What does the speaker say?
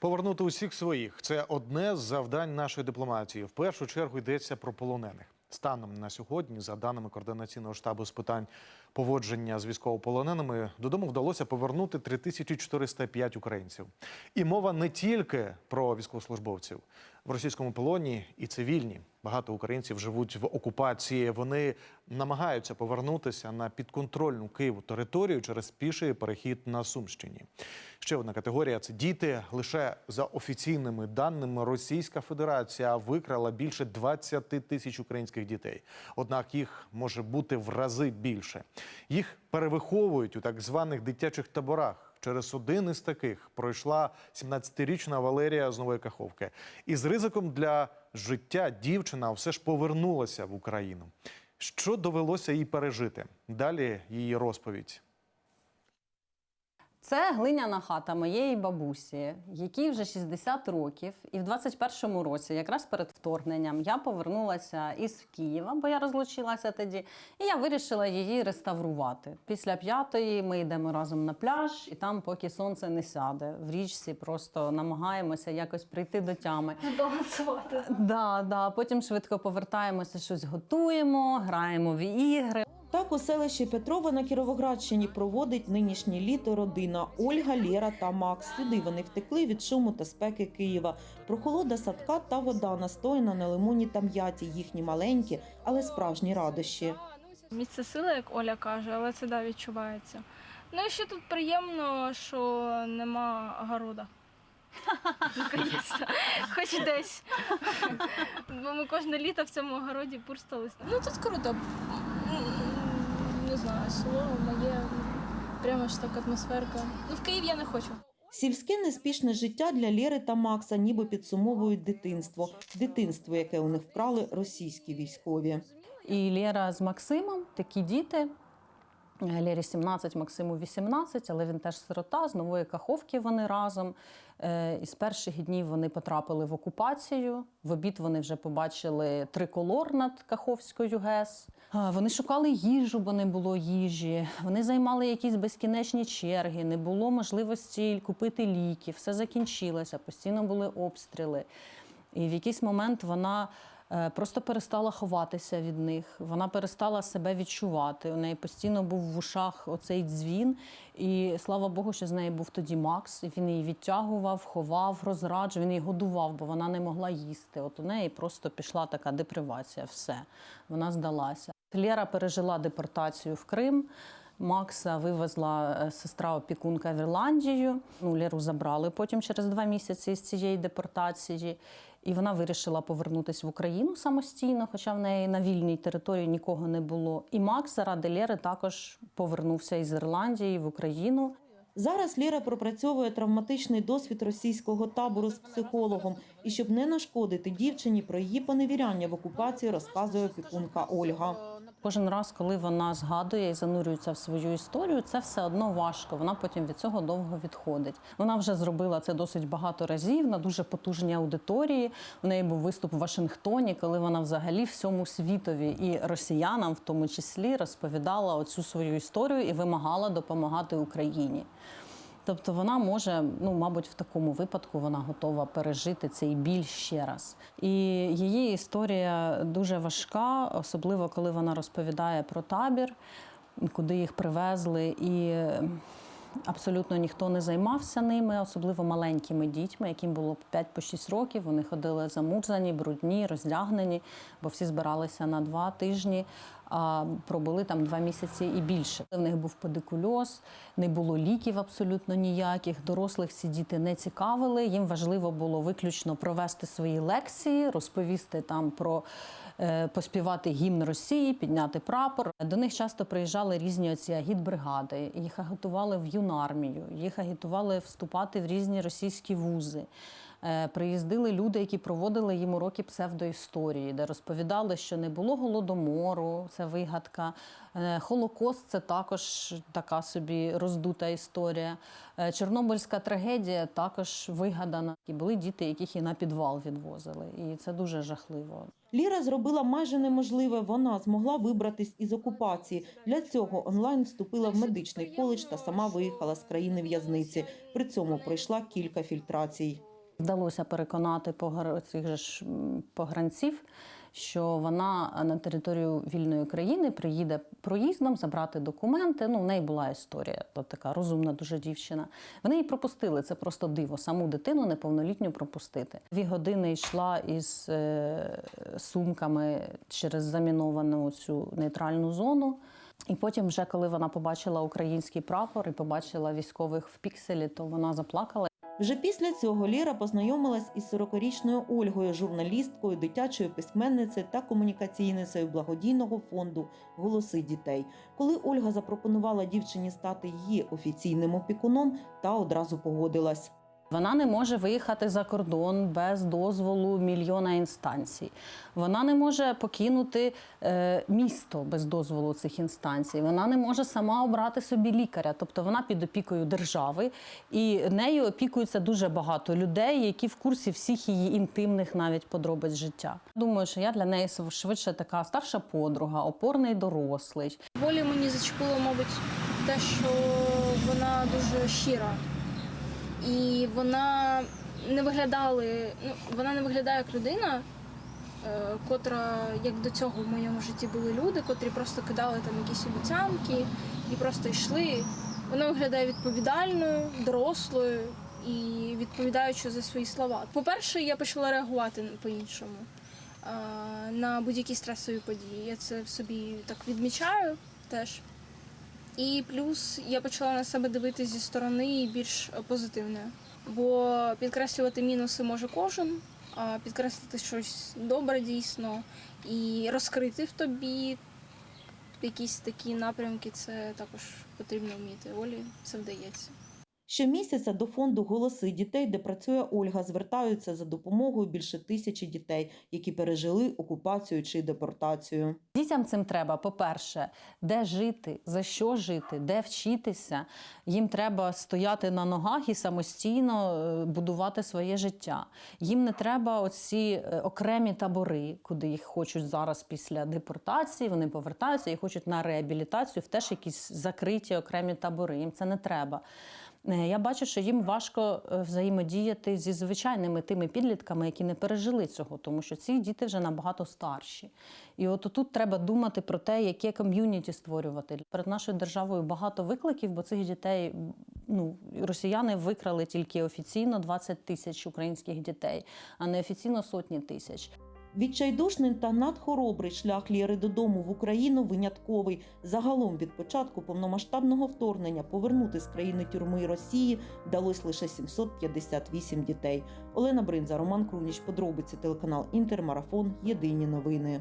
Повернути усіх своїх це одне з завдань нашої дипломатії. В першу чергу йдеться про полонених. Станом на сьогодні, за даними координаційного штабу з питань поводження з військовополоненими, додому вдалося повернути 3405 українців. І мова не тільки про військовослужбовців в російському полоні і цивільні. Багато українців живуть в окупації. Вони намагаються повернутися на підконтрольну Києву територію через піший перехід на Сумщині. Ще одна категорія це діти. Лише за офіційними даними Російська Федерація викрала більше 20 тисяч українських дітей. Однак їх може бути в рази більше. Їх перевиховують у так званих дитячих таборах. Через один із таких пройшла 17-річна Валерія з Нової Каховки. І з ризиком для життя дівчина все ж повернулася в Україну. Що довелося їй пережити? Далі її розповідь. Це глиняна хата моєї бабусі, якій вже 60 років, і в 21-му році, якраз перед вторгненням, я повернулася із Києва, бо я розлучилася тоді, і я вирішила її реставрувати. Після п'ятої ми йдемо разом на пляж, і там, поки сонце не сяде, в річці просто намагаємося якось прийти до тями. Да, да. Потім швидко повертаємося, щось готуємо, граємо в ігри. Так у селищі Петрова на Кіровоградщині проводить нинішнє літо родина Ольга, Лєра та Макс. Сюди вони втекли від шуму та спеки Києва. Прохолода садка та вода настояна на лимоні та м'яті. Їхні маленькі, але справжні радощі. Місце сили, як Оля каже, але це да, відчувається. Ну і ще тут приємно, що нема огорода. Хоч десь. Бо ми кожне літо в цьому огороді пурстались. Ну тут круто. Не знаю, село моє, прямо ж так атмосферка. Ну в Київ я не хочу. Сільське неспішне життя для Лєри та Макса ніби підсумовують дитинство. Дитинство, яке у них вкрали російські військові. І Лєра з Максимом такі діти. Лєрі 17, Максиму 18, але він теж сирота, з нової каховки вони разом. Е, І з перших днів вони потрапили в окупацію. В обід вони вже побачили триколор над Каховською ГЕС. Е, Вони шукали їжу, бо не було їжі. Вони займали якісь безкінечні черги, не було можливості купити ліки, все закінчилося, постійно були обстріли. І в якийсь момент вона просто перестала ховатися від них. Вона перестала себе відчувати. У неї постійно був в ушах оцей дзвін. І слава Богу, що з нею був тоді Макс. І він її відтягував, ховав, розраджував, він її годував, бо вона не могла їсти. От у неї просто пішла така депривація. Все, вона здалася. Лєра пережила депортацію в Крим. Макса вивезла е, сестра опікунка в Ірландію. Ну, Леру забрали потім через два місяці з цієї депортації. І вона вирішила повернутися в Україну самостійно, хоча в неї на вільній території нікого не було. І Макс заради Лєри також повернувся із Ірландії в Україну. Зараз Лєра пропрацьовує травматичний досвід російського табору з психологом. І щоб не нашкодити дівчині про її поневіряння в окупації, розказує опікунка Ольга. Кожен раз, коли вона згадує і занурюється в свою історію, це все одно важко. Вона потім від цього довго відходить. Вона вже зробила це досить багато разів на дуже потужній аудиторії. У неї був виступ в Вашингтоні, коли вона взагалі всьому світові і росіянам, в тому числі, розповідала оцю свою історію і вимагала допомагати Україні. Тобто вона може, ну мабуть, в такому випадку вона готова пережити цей біль ще раз. І її історія дуже важка, особливо коли вона розповідає про табір, куди їх привезли, і абсолютно ніхто не займався ними, особливо маленькими дітьми, яким було 5-6 років. Вони ходили замурзані, брудні, роздягнені, бо всі збиралися на два тижні. А пробули там два місяці і більше. В них був педикульоз, не було ліків абсолютно ніяких. Дорослих ці діти не цікавили. Їм важливо було виключно провести свої лекції, розповісти там про е, поспівати гімн Росії, підняти прапор. До них часто приїжджали різні оці агітбригади. Їх агітували в юнармію, їх агітували вступати в різні російські вузи. Е, Приїздили люди, які проводили їм уроки псевдоісторії, де розповідали, що не було голодомору, це вигадка. Е, Холокост це також така собі роздута історія. Е, Чорнобильська трагедія також вигадана. І були діти, яких і на підвал відвозили. І це дуже жахливо. Ліра зробила майже неможливе. Вона змогла вибратись із окупації. Для цього онлайн вступила в медичний коледж та сама виїхала з країни в'язниці. При цьому пройшла кілька фільтрацій. Вдалося переконати цих же ж погранців, що вона на територію вільної країни приїде проїздом забрати документи. Ну, в неї була історія, то така розумна дуже дівчина. Вони її пропустили. Це просто диво. Саму дитину неповнолітню пропустити. Дві години йшла із е, сумками через заміновану цю нейтральну зону. І потім, вже коли вона побачила український прапор і побачила військових в пікселі, то вона заплакала. Вже після цього Ліра познайомилась із 40-річною Ольгою, журналісткою, дитячою письменницею та комунікаційницею благодійного фонду Голоси дітей. Коли Ольга запропонувала дівчині стати її офіційним опікуном, та одразу погодилась. Вона не може виїхати за кордон без дозволу мільйона інстанцій. Вона не може покинути е, місто без дозволу цих інстанцій. Вона не може сама обрати собі лікаря. Тобто вона під опікою держави, і нею опікується дуже багато людей, які в курсі всіх її інтимних навіть подробиць життя. Думаю, що я для неї швидше така старша подруга, опорний дорослий. Волі мені зачепило, мабуть, те, що вона дуже щира. І вона не виглядали, ну, вона не виглядає як людина, е, котра, як до цього в моєму житті були люди, котрі просто кидали там якісь обіцянки і просто йшли. Вона виглядає відповідальною, дорослою і відповідаючою за свої слова. По-перше, я почала реагувати по-іншому е, на будь-які стресові події. Я це в собі так відмічаю теж. І плюс я почала на себе дивитися зі сторони більш позитивне. Бо підкреслювати мінуси може кожен, а підкреслити щось добре дійсно і розкрити в тобі якісь такі напрямки, це також потрібно вміти. Олі це вдається. Щомісяця до фонду Голоси дітей, де працює Ольга, звертаються за допомогою більше тисячі дітей, які пережили окупацію чи депортацію. Дітям цим треба, по-перше, де жити, за що жити, де вчитися. Їм треба стояти на ногах і самостійно е, будувати своє життя. Їм не треба оці е, окремі табори, куди їх хочуть зараз після депортації. Вони повертаються і хочуть на реабілітацію в теж якісь закриті окремі табори. Їм це не треба. Е, Я бачу, що їм важко е, взаємодіяти зі звичайними тими підлітками, які не пережили цього, тому що ці діти вже набагато старші. І от тут треба думати про те, яке ком'юніті створювати. Перед нашою державою багато викликів, бо цих дітей ну, росіяни викрали тільки офіційно 20 тисяч українських дітей, а не офіційно сотні тисяч. Відчайдушний та надхоробрий шлях Лєри додому в Україну винятковий. Загалом від початку повномасштабного вторгнення повернути з країни тюрми Росії вдалось лише 758 дітей. Олена Бринза, Роман Круніч, подробиці телеканал Інтермарафон. Єдині новини.